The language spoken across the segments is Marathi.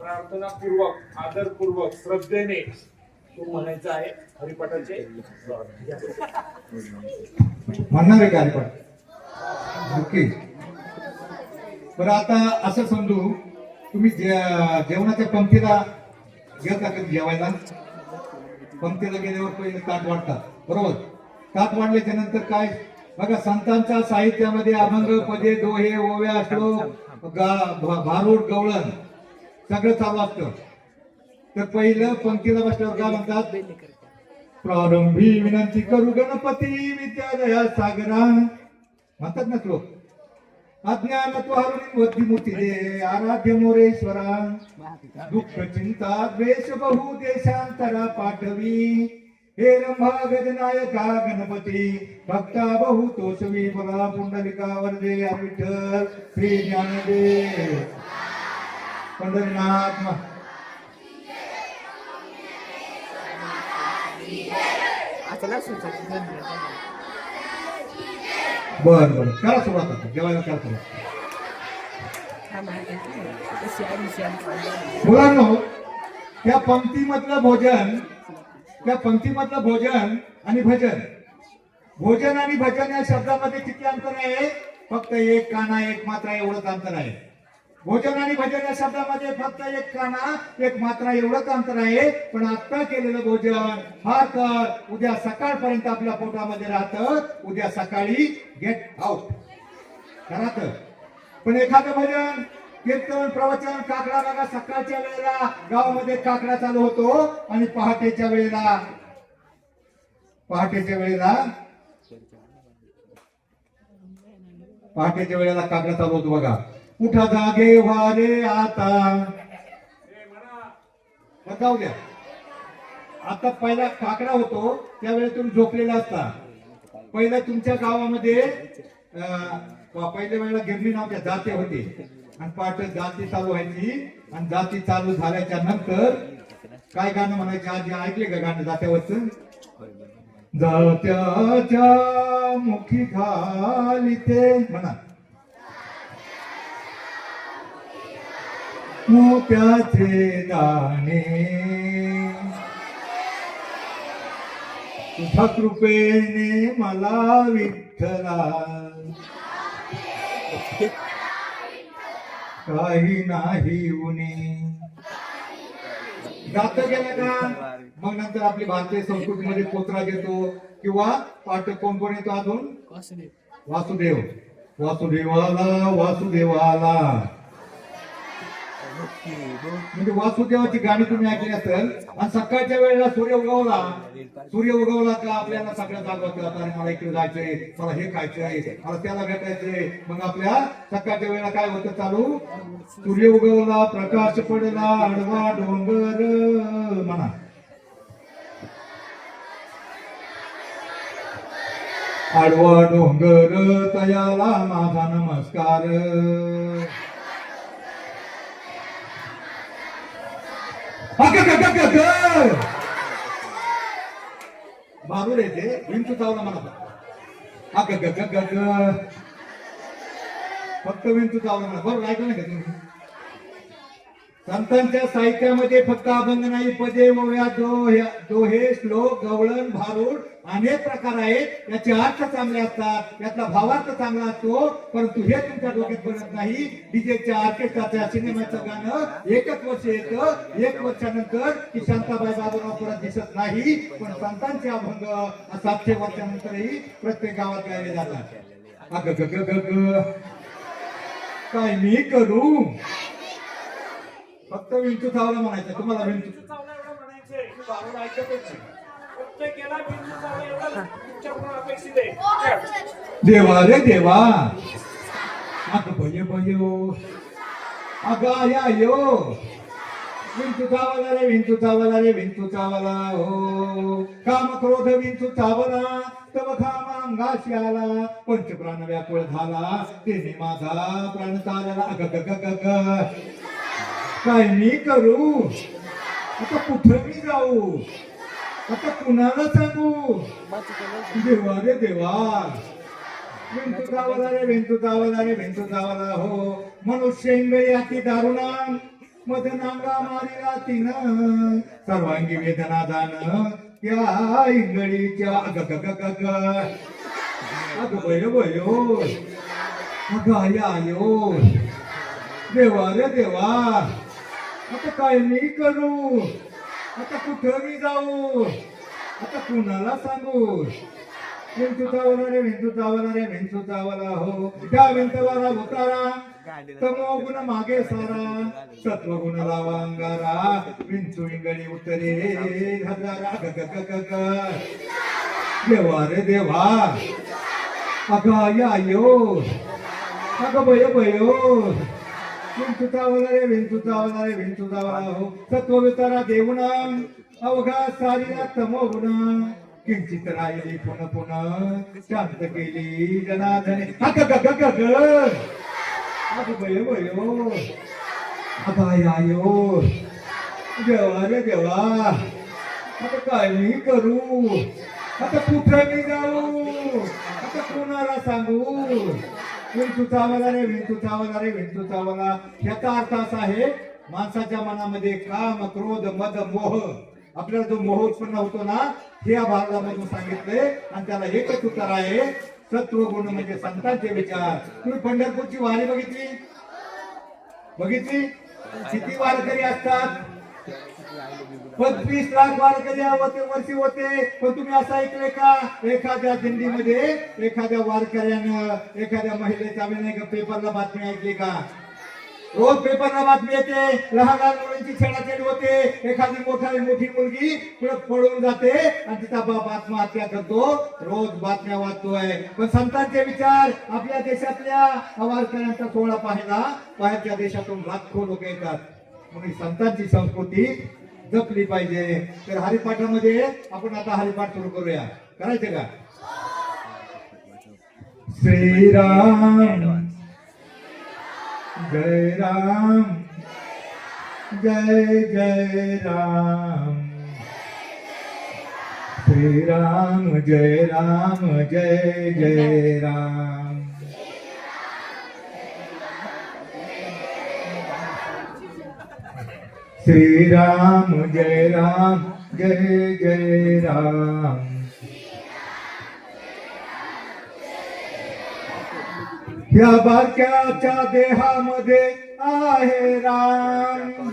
प्रार्थनापूर्वक आदरपूर्वक श्रद्धेने तू म्हणायचं आहे हरिपाठाचे. म्हणणार आहे कार्यक्रम ओके बरं आता असं समजू तुम्ही जे- जेवणाच्या पंक्तीला गेलता कधी जेवायला? पंक्तीला गेल्यावर पहिले ताट वाढतात बरोबर? ताट वाढल्याच्या नंतर काय? बघा संतांच्या साहित्यामध्ये अभंग पदे दोहे ओव्या श्लोक भारूड गवळण सगळं चालू असतं. तर पहिलं पंक्तीला बसल्यावर काय म्हणतात? प्रारंभी विनंती करू गणपती विद्यादया सागरा म्हणतात ना श्लोक? अज्ञान हरुणी बुद्धिमूर्ती दे आराध्य मोरेश्वरा दुःख चिंता द्वेष बहु देशांतरा पाठवी. हे रंभा गजनायका गणपती. भक्ता बहु तोषवी बला पुंडलिका वरदे विठ्ठल श्री ज्ञानदेव. पंढरीनाथ बर बर. करा सुरुवात आता. जेवायला करा सुरुवात. मुलांनो त्या पंक्तीमधलं भोजन त्या पंक्तीमधलं भोजन आणि भजन. भोजन आणि भजन या शब्दामध्ये किती अंतर आहे? फक्त एक काना एक मात्रा एवढंच अंतर आहे. भोजन आणि भजन या शब्दामध्ये फक्त एक काना एक मात्रा एवढंच अंतर आहे. पण आत्ता केलेलं भोजन हा तर उद्या सकाळपर्यंत आपल्या पोटामध्ये राहतं. उद्या सकाळी गेट आउट करा तर पण एखादं भजन कीर्तन प्रवचन काकडा बघा सकाळच्या वेळेला गावामध्ये काकडा चालू होतो आणि पहाटेच्या वेळेला पहाटेच्या वेळेला पहाटेच्या वेळेला काकडा चालू होतो बघा. उठा जागे वारे आता. मग जाऊ द्या. आता पहिला काकडा होतो त्यावेळेला तुम्ही झोपलेला असता. पहिला तुमच्या गावामध्ये अं, पहिल्या वेळेला गिरणी नव्हत्या जाते होते. आणि पाठ जाती चालू व्हायची आणि जाती चालू झाल्याच्यानंतर काय गाणं म्हणायचं? आधी ऐकले का गाणं जात्यावरच? जात्याच्या मुखी खाली ते म्हणा. मोत्याचे दाणे. तुझ्या कृपेने मला विठ्ठला. काही नाही उणे जात गेलं का? मग नंतर आपली भारतीय संस्कृतीमध्ये पोतरा घेतो किंवा पाठ कोण कोण येतो अजून? वासुदेव. वासुदेवाला वासुदेवाला. म्हणजे वासुदेवाची गाणी तुम्ही ऐकली असेल आणि सकाळच्या वेळेला सूर्य उगवला. सूर्य उगवला का आपल्याला सगळ्या जागवत अरे मला इकडे जायचंय मला हे खायचंय मला त्याला भेटायचंय. मग आपल्या सकाळच्या वेळेला काय होतं चालू? सूर्य उगवला प्रकाश पडला अडवा डोंगर म्हणा. आडवा डोंगर तयाला माझा नमस्कार. अग, ग, ग, ग, ग. बारूड येते विंचू चावला मला संतांच्या साहित्यामध्ये फक्त अभंग नाही पदे ओव्या दोहे श्लोक गवळण भारूड अनेक प्रकार आहेत. याचे अर्थ चांगले असतात यातला भावार्थ चांगला असतो परंतु हे तुमच्या डोक्यात बनत नाही. डीजेच्या ऑर्केस्ट्राच्या सिनेमाचं गाणं एकच वर्ष येतं. एक वर्षानंतर की शांताबाई बाबूराव परत दिसत नाही. पण संतांचे अभंग सातशे वर्षानंतरही प्रत्येक गावात गायले जातात. अग ग ग ग. काय मी करू? फक्त विंचू चावला म्हणायचं तुम्हाला विंचू. चावला एवढं म्हणायचंय ऐकतच. प्रत्येकाला चावला एवढं तुमच्याकडून अपेक्षित आहे. देवा रे देवा. अग भय भयो. अगाया यो. विंचू चावला रे विंचू चावला रे विंचू चावला. हो. काम क्रोध विंचू चावला. तव खाम अंगाशी आला पंचप्राण व्याकुळ झाला. तिने माझा प्राण चालला अग ग ग ग ग. काय मी करू? आता कुठं मी जाऊ? आता कुणाला सांगू? देवा रे देवा. भेंटू चावला रे भेंटू चावला रे हो, भेंटू चावला हो मनुष्य इंगळी अति दारुणा मदनांगा मारिला तिनं. सर्वांगी वेदना दान त्या इंगळीच्या अग ग ग ग अग बय बयो हो. अग आय आयो हो. देवा रे देवा. आता काय मी करू? आता कुठं मी जाऊ? आता कुणाला सांगू? विंचू चावला रे विंचू चावला रे विंचू चावला हो. त्या विंचवाला उतारा तमो गुण मागे सारा. सत्व गुण लावा अंगारा. विंचू इंगळी उतरे. हजारा ग ग ग ग देवा रे देवा. अगं आय आयो अगं बय बयो. विंचू चावला रे विंचू चावला रे हो. सत्व वितारा देऊन अवघा सारीला तमो किंचित राहिली पुन पुन शांत केली जनाधने अग ग ग ग अग बयो अग देवा रे देवा. आता काय मी करू? आता कुठं मी जाऊ आता कोणाला सांगू? विंचू चावला रे विंचू चावला रे विंचू चावला याचा अर्थ असा आहे माणसाच्या मनामध्ये काम क्रोध मद मोह. आपल्याला जो मोह उत्पन्न होतो ना हे या भागामधून सांगितलंय. आणि त्याला एकच उत्तर आहे सत्व गुण म्हणजे संतांचे विचार. तुम्ही पंढरपूरची वारी बघितली? बघितली? किती वारकरी असतात? पण वीस लाख वारकऱ्या होते वर्षी होते. पण तुम्ही असं ऐकले का? एखाद्या दिंडीमध्ये एखाद्या वारकऱ्यानं एखाद्या महिलेचा नाही का पेपरला बातमी ऐकली का? रोज पेपरला बातमी येते. लहान लहान मुलांची छेडाछेड होते. एखादी मोठा मोठी मुलगी पुढे पळून जाते आणि तिचा बाप आत्महत्या करतो. रोज बातम्या वाचतोय. पण संतांचे विचार आपल्या देशातल्या वारकऱ्यांचा सोहळा पाहायला बाहेरच्या देशातून लाखो लोक येतात. म्हणून संतांची संस्कृती जपली पाहिजे. तर हरिपाठामध्ये आपण आता हरिपाठ सुरू करूया. करायचं का? श्रीराम. जय राम. जय जय राम. श्रीराम जय राम जय जय राम. श्रीराम जय राम जय जय राम। या बाक्याच्या देहामध्ये आहे राम।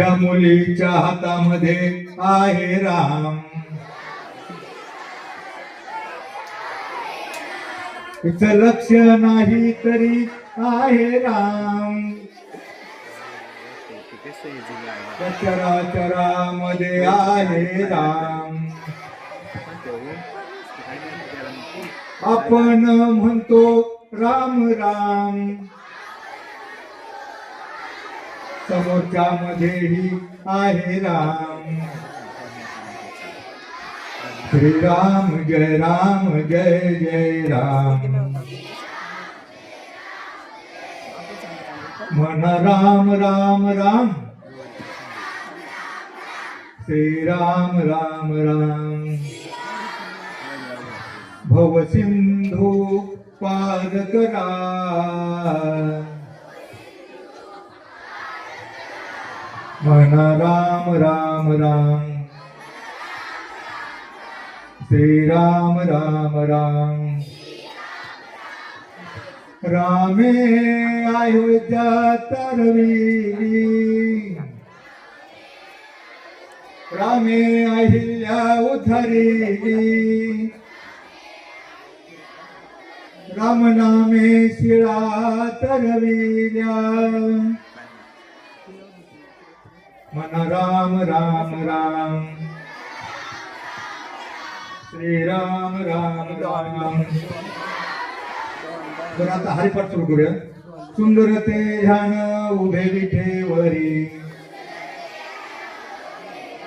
या मुलीच्या हातामध्ये आहे राम। तिचं लक्ष नाही तरी आहे राम चराचरामध्ये आहे राम आपण म्हणतो राम राम समोरच्या मध्येही आहे राम श्रीराम जय राम जय जय राम मन राम राम राम. श्रीराम राम राम भव सिंधू पार करा. मन राम राम राम. श्रीराम राम राम. रामे अयोध्या तरवी रामे अहिल्या उधरी राम नामे शिळा तरविल्या। मन राम राम राम। श्रीराम राम राम। तर आता हरिपाठ सुरू करूया. सुंदर ते ध्यान उभे विठेवरी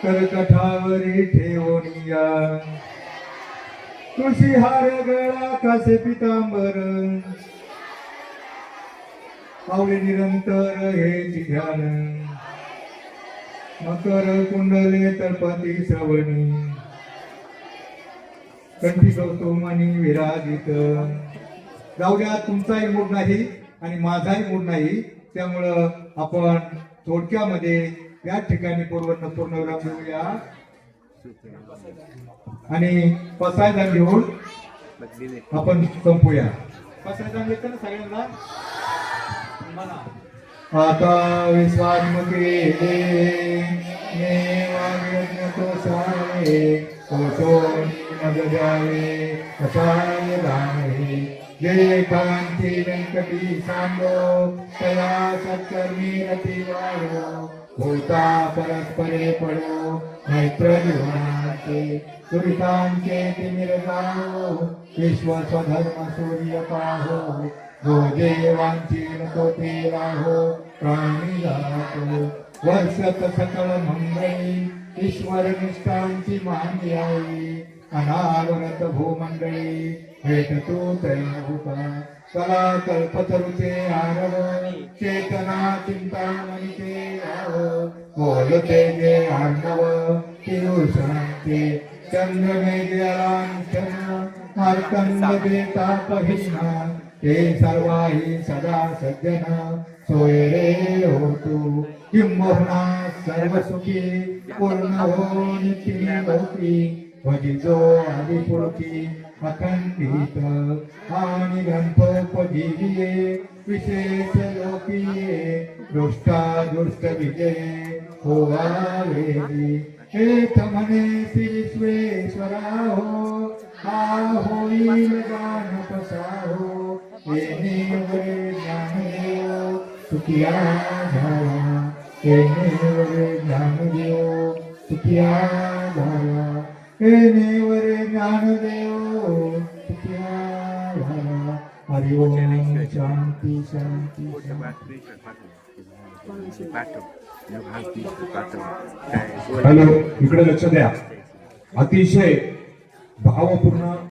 करकठावरी ठेवनिया. तुळशी हार गळा कासे पितांबर. पावले निरंतर हे ध्यान मकर कुंडले तळपती श्रवणी. कंठी कौतुमानी विराजित. जाऊ द्या तुमचाही मूड नाही आणि माझाही मूड नाही. त्यामुळं आपण थोडक्यामध्ये या ठिकाणी पूर्व पूर्णविराम देऊया आणि पसायदान घेऊन आपण संपूया. पसायदान घेतं ना सगळ्यांना म्हणा आता तो सारे तो द्यावे कसाय रामे जय भवन्ति व्यंकटी सांगो तया सत्कर्मी रती वाढो परस्परे पडो मैत्र जीवनाचे सुरितांचे तिमिर जाओ विश्व स्वधर्म सूर्य पाहो ते राहो प्राणी वर्षत सकळ मंगळी ईश्वर निष्ठांची अनावरत भूमंडळी भेटतो तू त्रैभूता कला कल्पतरुचे आरव चेतना चिंतामणीचे राव बोलते जे आर्णव शांती चंद्र मेघलांचन मार्कंड देता पहिना ते सर्वाही सदा सज्जन सोयरे रे किंबहुना सर्वसुखी पूर्ण हो नित्य लौकी भजितो आदिपुरुषी अखंडित आणि गणपतीये विशेष लोकीये दृष्टा दुष्ट विजय होवावेली हे तमने श्रीश्वेश्वरा हो हा होईल गान पसाहो येणे वरे ज्ञानदेव सुखिया झाला येणे वरे ज्ञानदेव सुखिया येणे ज्ञानदेव हरि ओम शांती शांती शांती हॅलो इकडे लक्ष द्या. अतिशय भावपूर्ण